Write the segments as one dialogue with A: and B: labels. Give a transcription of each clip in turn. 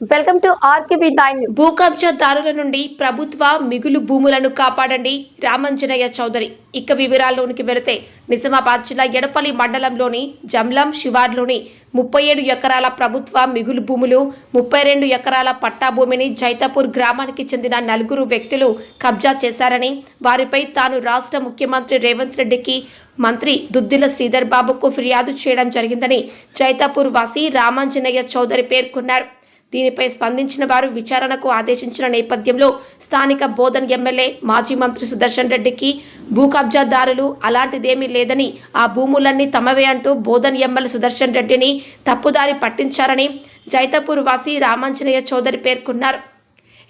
A: Welcome to RKB nine
B: భూ కబ్జాదారుల నుండి ప్రభుత్వ మిగులు భూములను కాపాడండి. రామంజనయ్య చౌదరి. ఇక వివరాల్లోనికి వెళితే నిజామాబాద్ జిల్లా ఎడపల్లి మండలంలోని జమ్లం శివార్లోని ముప్పై ఏడు ఎకరాల ప్రభుత్వ మిగులు భూములు ముప్పై రెండు ఎకరాల పట్టా భూమిని జైతాపూర్ గ్రామానికి చెందిన నలుగురు వ్యక్తులు కబ్జా చేశారని వారిపై తాను రాష్ట్ర ముఖ్యమంత్రి రేవంత్ రెడ్డికి మంత్రి దుద్దిల శ్రీధర్ బాబుకు ఫిర్యాదు చేయడం జరిగిందని జైతాపూర్ వాసి రామాంజనేయ చౌదరి పేర్కొన్నారు. దీనిపై స్పందించిన వారు విచారణకు ఆదేశించిన నేపథ్యంలో స్థానిక బోధన్ ఎమ్మెల్యే మాజీ మంత్రి సుదర్శన్ రెడ్డికి భూ కబ్జాదారులు అలాంటిదేమీ లేదని ఆ భూములన్నీ తమవే అంటూ బోధన్ ఎమ్మెల్యే సుదర్శన్ రెడ్డిని తప్పుదారి పట్టించారని జైతపూర్ వాసి రామాంజనేయ చౌదరి పేర్కొన్నారు.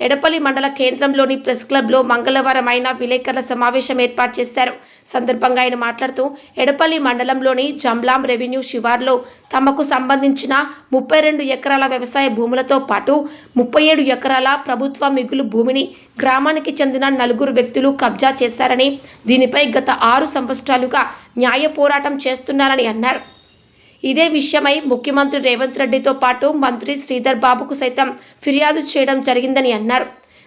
B: ఎడపల్లి మండల కేంద్రంలోని ప్రెస్ క్లబ్లో మంగళవారం ఆయన విలేకరుల సమావేశం ఏర్పాటు చేశారు. సందర్భంగా ఆయన మాట్లాడుతూ ఎడపల్లి మండలంలోని జంలాం రెవెన్యూ శివార్లో తమకు సంబంధించిన ముప్పై రెండు ఎకరాల వ్యవసాయ భూములతో పాటు ముప్పై ఏడు ఎకరాల ప్రభుత్వ మిగులు భూమిని గ్రామానికి చెందిన నలుగురు వ్యక్తులు కబ్జా చేశారని దీనిపై గత ఆరు సంవత్సరాలుగా న్యాయ పోరాటం చేస్తున్నారని అన్నారు. ఇదే విషయమై ముఖ్యమంత్రి రేవంత్ రెడ్డితో పాటు మంత్రి శ్రీధర్ బాబుకు సైతం ఫిర్యాదు చేయడం జరిగిందని అన్నారు.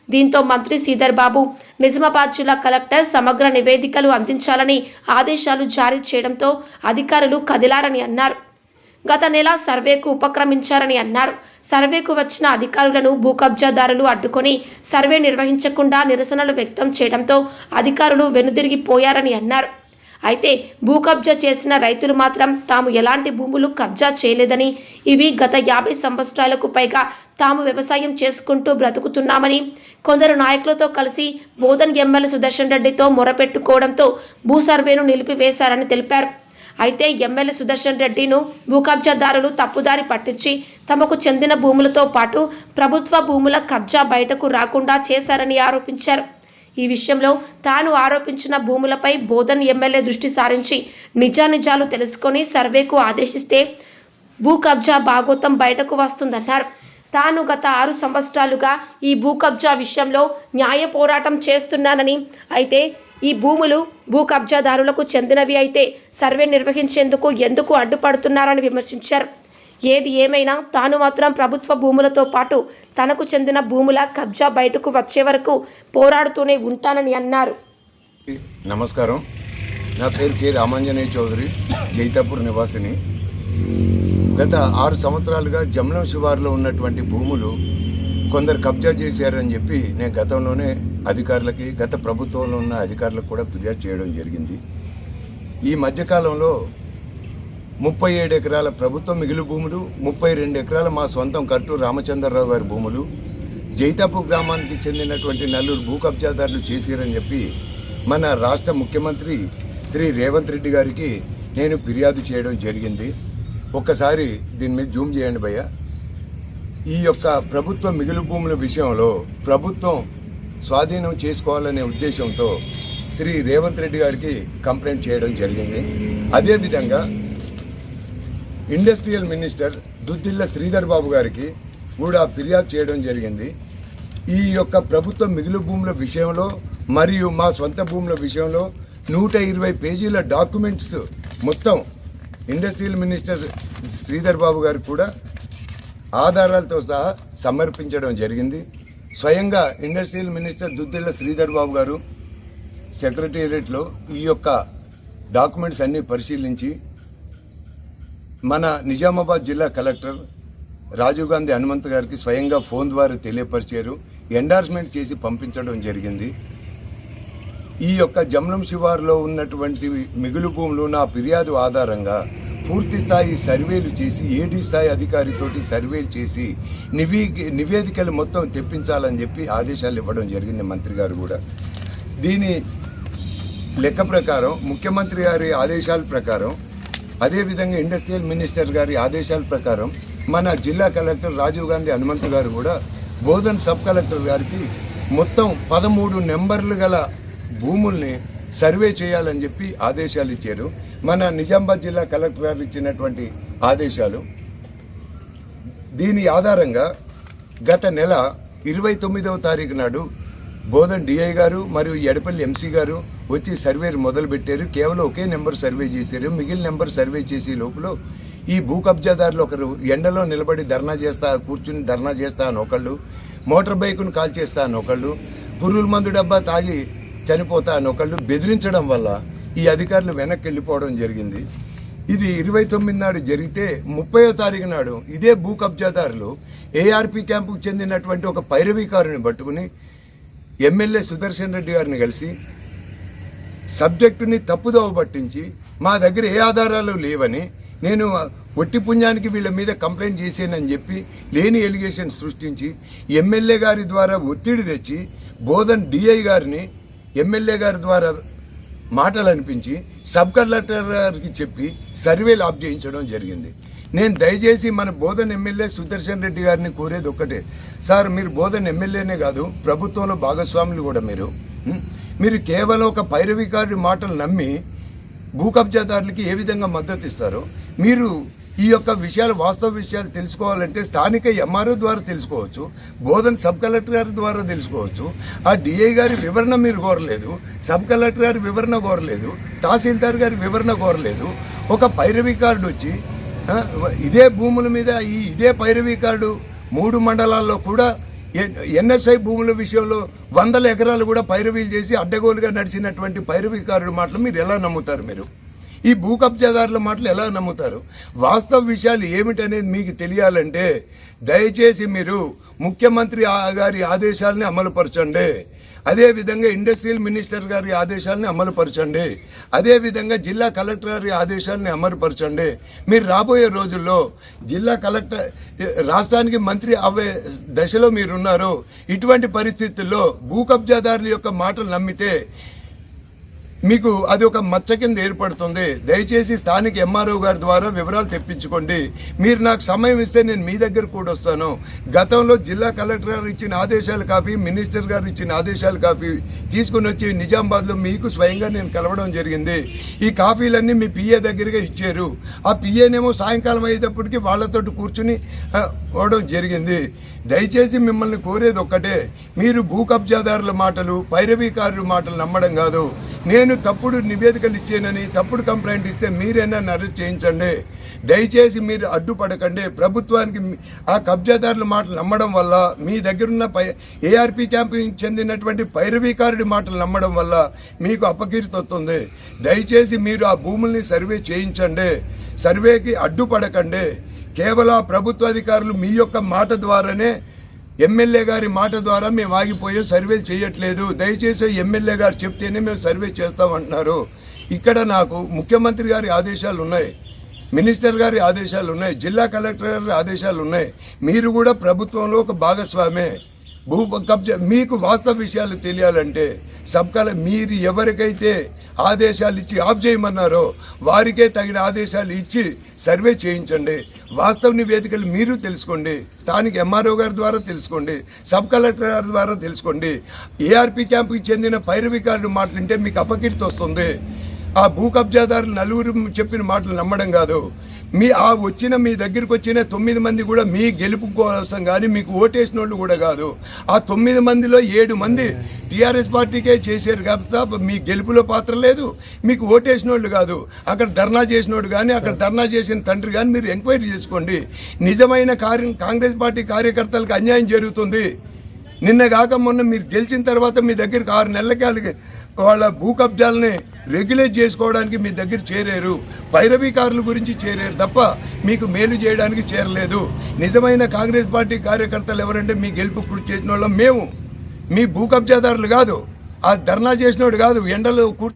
B: దీంతో మంత్రి శ్రీధర్ బాబు నిజామాబాద్ జిల్లా కలెక్టర్ సమగ్ర నివేదికలు అందించాలని ఆదేశాలు జారీ చేయడంతో అధికారులు కదిలారని అన్నారు. గత నెల సర్వేకు ఉపక్రమించారని అన్నారు. సర్వేకు వచ్చిన అధికారులను భూ కబ్జాదారులు అడ్డుకొని సర్వే నిర్వహించకుండా నిరసనలు వ్యక్తం చేయడంతో అధికారులు వెనుదిరిగిపోయారని అన్నారు. అయితే భూ కబ్జా చేసిన రైతులు మాత్రం తాము ఎలాంటి భూములు కబ్జా చేయలేదని ఇవి గత యాభై సంవత్సరాలకు పైగా తాము వ్యవసాయం చేసుకుంటూ బ్రతుకుతున్నామని కొందరు నాయకులతో కలిసి బోధన్ ఎమ్మెల్యే సుదర్శన్ రెడ్డితో మొరపెట్టుకోవడంతో భూ సర్వేను నిలిపివేశారని తెలిపారు. అయితే ఎమ్మెల్యే సుదర్శన్ రెడ్డిను భూ కబ్జాదారులు తప్పుదారి పట్టించి తమకు చెందిన భూములతో పాటు ప్రభుత్వ భూముల కబ్జా బయటకు రాకుండా చేశారని ఆరోపించారు. ఈ విషయంలో తాను ఆరోపించిన భూములపై బోధన్ ఎమ్మెల్యే దృష్టి సారించి నిజానిజాలు తెలుసుకొని సర్వేకు ఆదేశిస్తే భూ కబ్జా భాగోతం బయటకు వస్తుందన్నారు. తాను గత ఆరు సంవత్సరాలుగా ఈ భూ కబ్జా విషయంలో న్యాయ పోరాటం చేస్తున్నానని అయితే ఈ భూములు భూ కబ్జాదారులకు చెందినవి అయితే సర్వే నిర్వహించేందుకు ఎందుకు అడ్డుపడుతున్నారని విమర్శించారు. ఏది ఏమైనా తాను మాత్రం ప్రభుత్వ భూములతో పాటు తనకు చెందిన భూముల కబ్జా బయటకు వచ్చే వరకు పోరాడుతూనే ఉంటానని అన్నారు.
C: నమస్కారం. నా పేరు కె రామాంజనేయ చౌదరి జైతాపూర్ నివాసిని. గత ఆరు సంవత్సరాలుగా జమ్లం శివారులో ఉన్నటువంటి భూములు కొందరు కబ్జా చేశారని చెప్పి నేను గతంలోనే అధికారులకి గత ప్రభుత్వంలో ఉన్న అధికారులకు కూడా ఫిర్యాదు చేయడం జరిగింది. ఈ మధ్యకాలంలో ముప్పై ఏడు ఎకరాల ప్రభుత్వం మిగిలి భూములు ముప్పై రెండు ఎకరాల మా సొంతం కట్టు రామచంద్రరావు గారి భూములు. జైతాపూర్ గ్రామానికి చెందినటువంటి నలుగురు భూ కబ్జాదారులు చేశారని చెప్పి మన రాష్ట్ర ముఖ్యమంత్రి శ్రీ రేవంత్ రెడ్డి గారికి నేను ఫిర్యాదు చేయడం జరిగింది. ఒక్కసారి దీని మీద జూమ్ చేయండి భయ్య. ఈ యొక్క ప్రభుత్వ మిగులు భూముల విషయంలో ప్రభుత్వం స్వాధీనం చేసుకోవాలనే ఉద్దేశంతో శ్రీ రేవంత్ రెడ్డి గారికి కంప్లైంట్ చేయడం జరిగింది. అదేవిధంగా ఇండస్ట్రియల్ మినిస్టర్ దుద్దిల్ల శ్రీధర్ బాబు గారికి కూడా ఫిర్యాదు చేయడం జరిగింది. ఈ యొక్క ప్రభుత్వ మిగులు భూముల విషయంలో మరియు మా సొంత భూముల విషయంలో నూట ఇరవై పేజీల డాక్యుమెంట్స్ మొత్తం ఇండస్ట్రియల్ మినిస్టర్ శ్రీధర్ బాబు గారికి కూడా ఆధారాలతో సహా సమర్పించడం జరిగింది. స్వయంగా ఇండస్ట్రియల్ మినిస్టర్ దుద్దిల్ల శ్రీధర్ బాబు గారు సెక్రటేరియట్లో ఈ యొక్క డాక్యుమెంట్స్ అన్నీ పరిశీలించి మన నిజామాబాద్ జిల్లా కలెక్టర్ రాజీవ్ గాంధీ హనుమంత్ గారికి స్వయంగా ఫోన్ ద్వారా తెలియపరిచారు. ఎండార్స్మెంట్ చేసి పంపించడం జరిగింది. ఈ యొక్క జమ్లం శివారులో ఉన్నటువంటి మిగులు భూములు నా ఫిర్యాదు ఆధారంగా పూర్తి స్థాయి సర్వేలు చేసి ఏడీ స్థాయి అధికారితోటి సర్వేలు చేసి నివీ నివేదికలు మొత్తం తెప్పించాలని చెప్పి ఆదేశాలు ఇవ్వడం జరిగింది మంత్రి గారు కూడా. దీని లెక్క ప్రకారం ముఖ్యమంత్రి గారి ఆదేశాల ప్రకారం అదేవిధంగా ఇండస్ట్రియల్ మినిస్టర్ గారి ఆదేశాల ప్రకారం మన జిల్లా కలెక్టర్ రాజీవ్ గాంధీ హనుమంత్ గారు కూడా బోధన్ సబ్ కలెక్టర్ గారికి మొత్తం పదమూడు నెంబర్లు గల భూముల్ని సర్వే చేయాలని చెప్పి ఆదేశాలు ఇచ్చారు. మన నిజామాబాద్ జిల్లా కలెక్టర్ గారు ఇచ్చినటువంటి ఆదేశాలు. దీని ఆధారంగా గత నెల ఇరవై తొమ్మిదవ తారీఖు నాడు బోధన్ డిఐ గారు మరియు ఎడపల్లి ఎంసీ గారు వచ్చి సర్వే మొదలుపెట్టారు. కేవలం ఒకే నెంబర్ సర్వే చేశారు. మిగిలిన నెంబర్ సర్వే చేసే లోపల ఈ భూ కబ్జాదారులు ఒకరు ఎండలో నిలబడి ధర్నా చేస్తా కూర్చుని ధర్నా చేస్తా అని ఒకళ్ళు మోటార్ బైకును కాల్ చేస్తా అని ఒకళ్ళు పురుగుల మందు డబ్బా తాగి చనిపోతా అని ఒకళ్ళు బెదిరించడం వల్ల ఈ అధికారులు వెనక్కి వెళ్ళిపోవడం జరిగింది. ఇది ఇరవై తొమ్మిది నాడు జరిగితే ముప్పయో తారీఖు నాడు ఇదే భూ కబ్జాదారులు ఏఆర్పి క్యాంపుకు చెందినటువంటి ఒక పైరవీకారుని పట్టుకుని ఎమ్మెల్యే సుదర్శన్ రెడ్డి గారిని కలిసి సబ్జెక్టుని తప్పుదోవ పట్టించి మా దగ్గర ఏ ఆధారాలు లేవని నేను ఒట్టి పుణ్యానికి వీళ్ళ మీద కంప్లైంట్ చేసానని చెప్పి లేని ఎలిగేషన్ సృష్టించి ఎమ్మెల్యే గారి ద్వారా ఒత్తిడి తెచ్చి బోధన్ డిఐ గారిని ఎమ్మెల్యే గారి ద్వారా మాటలు అనిపించి సబ్ కలెక్టర్ గారికి చెప్పి సర్వేలు ఆప్ చేయించడం జరిగింది. నేను దయచేసి మన బోధన్ ఎమ్మెల్యే సుదర్శన్ రెడ్డి గారిని కోరేది ఒక్కటే. సార్ మీరు బోధన్ ఎమ్మెల్యేనే కాదు ప్రభుత్వంలో భాగస్వాములు కూడా మీరు. మీరు కేవలం ఒక పైరవికారుడి మాటలు నమ్మి భూ కబ్జాదారులకి ఏ విధంగా మద్దతు ఇస్తారో మీరు ఈ యొక్క విషయాలు వాస్తవ విషయాలు తెలుసుకోవాలంటే స్థానిక ఎంఆర్ఓ ద్వారా తెలుసుకోవచ్చు బోధన సబ్ కలెక్టర్ గారి ద్వారా తెలుసుకోవచ్చు ఆ డిఐ గారి వివరణ మీరు కోరలేదు సబ్ కలెక్టర్ గారి వివరణ కోరలేదు తహసీల్దార్ గారి వివరణ కోరలేదు. ఒక పైరవికారుడు వచ్చి ఇదే భూముల మీద ఈ ఇదే పైరవీ కార్డు మూడు మండలాల్లో కూడా ఎన్- ఎన్ఎస్ఐ భూముల విషయంలో వందల ఎకరాలు కూడా పైరవీలు చేసి అడ్డగోలుగా నడిచినటువంటి పైరవీకారుడు మాటలు మీరు ఎలా నమ్ముతారు మీరు? ఈ భూ కబ్జాదారుల మాటలు ఎలా నమ్ముతారు? వాస్తవ విషయాలు ఏమిటనేది మీకు తెలియాలంటే దయచేసి మీరు ముఖ్యమంత్రి ఆ- గారి ఆదేశాలని అమలుపరచండి. అదేవిధంగా ఇండస్ట్రియల్ మినిస్టర్ గారి ఆదేశాలని అమలుపరచండి. అదేవిధంగా జిల్లా కలెక్టర్ గారి ఆదేశాలని అమలుపరచండి. మీరు రాబోయే రోజుల్లో జిల్లా కలెక్టర్ రాష్ట్రానికి మంత్రి అవే దశలో మీరున్నారు. ఇటువంటి పరిస్థితుల్లో భూ కబ్జాదారుల యొక్క మాటలు నమ్మితే మీకు అది ఒక మచ్చ కింద ఏర్పడుతుంది. దయచేసి స్థానిక ఎంఆర్ఓ గారి ద్వారా వివరాలు తెప్పించుకోండి. మీరు నాకు సమయం ఇస్తే నేను మీ దగ్గర కూడా వస్తాను. గతంలో జిల్లా కలెక్టర్ గారు ఇచ్చిన ఆదేశాలు కాపీ మినిస్టర్ గారు ఇచ్చిన ఆదేశాలు కాపీ తీసుకుని వచ్చి నిజామాబాద్లో మీకు స్వయంగా నేను కలవడం జరిగింది. ఈ కాపీలన్నీ మీ పిఏ దగ్గరగా ఇచ్చారు. ఆ పిఏనేమో సాయంకాలం అయ్యేటప్పటికి వాళ్ళతో కూర్చుని పోవడం జరిగింది. దయచేసి మిమ్మల్ని కోరేది ఒక్కటే. మీరు భూ కబ్జాదారుల మాటలు పైరవీకారుల మాటలు నమ్మడం కాదు. నేను తప్పుడు నివేదికలు ఇచ్చానని తప్పుడు కంప్లైంట్ ఇస్తే మీరైనా నన్ను అరెస్ట్ చేయించండి. దయచేసి మీరు అడ్డుపడకండి. ప్రభుత్వానికి ఆ కబ్జాదారుల మాటలు నమ్మడం వల్ల మీ దగ్గరున్న పై ఏఆర్పి క్యాంపు చెందినటువంటి పైరవీకారుడి మాటలు నమ్మడం వల్ల మీకు అపకీర్తి వస్తుంది. దయచేసి మీరు ఆ భూముల్ని సర్వే చేయించండి. సర్వేకి అడ్డుపడకండి. కేవలం ప్రభుత్వ అధికారులు మీ యొక్క మాట ద్వారానే ఎమ్మెల్యే గారి మాట ద్వారా మేము ఆగిపోయే సర్వే చేయట్లేదు. దయచేసి ఎమ్మెల్యే గారు చెప్తేనే మేము సర్వే చేస్తామంటున్నారు ఇక్కడ నాకు ముఖ్యమంత్రి గారి ఆదేశాలు ఉన్నాయి. మినిస్టర్ గారి ఆదేశాలు ఉన్నాయి. జిల్లా కలెక్టర్ గారి ఆదేశాలు ఉన్నాయి. మీరు కూడా ప్రభుత్వంలో ఒక భాగస్వామే. భూ కబ్జా మీకు వాస్తవ విషయాలు తెలియాలంటే సబ్కాల మీరు ఎవరికైతే ఆదేశాలు ఇచ్చి ఆఫ్ చేయమన్నారో వారికే తగిన ఆదేశాలు ఇచ్చి సర్వే చేయించండి. వాస్తవ నివేదికలు మీరు తెలుసుకోండి. స్థానిక ఎంఆర్ఓ గారి ద్వారా తెలుసుకోండి. సబ్ కలెక్టర్ గారి ద్వారా తెలుసుకోండి. ఏఆర్పి క్యాంపుకి చెందిన పైరవికారులు మాటలుంటే మీకు అపకీర్తి వస్తుంది. ఆ భూ కబ్జాదారులు నలుగురు చెప్పిన మాటలు నమ్మడం కాదు. మీ ఆ వచ్చిన మీ దగ్గరికి వచ్చిన తొమ్మిది మంది కూడా మీ గెలుపు కోసం కానీ మీకు ఓటేసిన వాళ్ళు కూడా కాదు. ఆ తొమ్మిది మందిలో ఏడు మంది టీఆర్ఎస్ పార్టీకే చేశారు కాబట్టి మీ గెలుపులో పాత్ర లేదు. మీకు ఓటేసిన వాళ్ళు కాదు. అక్కడ ధర్నా చేసినోడు కానీ అక్కడ ధర్నా చేసిన తండ్రి కానీ మీరు ఎంక్వైరీ చేసుకోండి. నిజమైన కార్యం కాంగ్రెస్ పార్టీ కార్యకర్తలకు అన్యాయం జరుగుతుంది. నిన్న కాక మొన్న మీరు గెలిచిన తర్వాత మీ దగ్గరికి ఆరు నెలలకి వాళ్ళ భూ కబ్జాలని రెగ్యులేట్ చేసుకోవడానికి మీ దగ్గర చేరారు. పైరవీకారుల గురించి చేరారు తప్ప మీకు మేలు చేయడానికి చేరలేదు. నిజమైన కాంగ్రెస్ పార్టీ కార్యకర్తలు ఎవరంటే మీ గెలుపు కృషి చేసిన వాళ్ళం మేము. మీ భూ కబ్జాదారులు కాదు. ఆ ధర్నా చేసినోడు కాదు. ఎండలు కూర్చు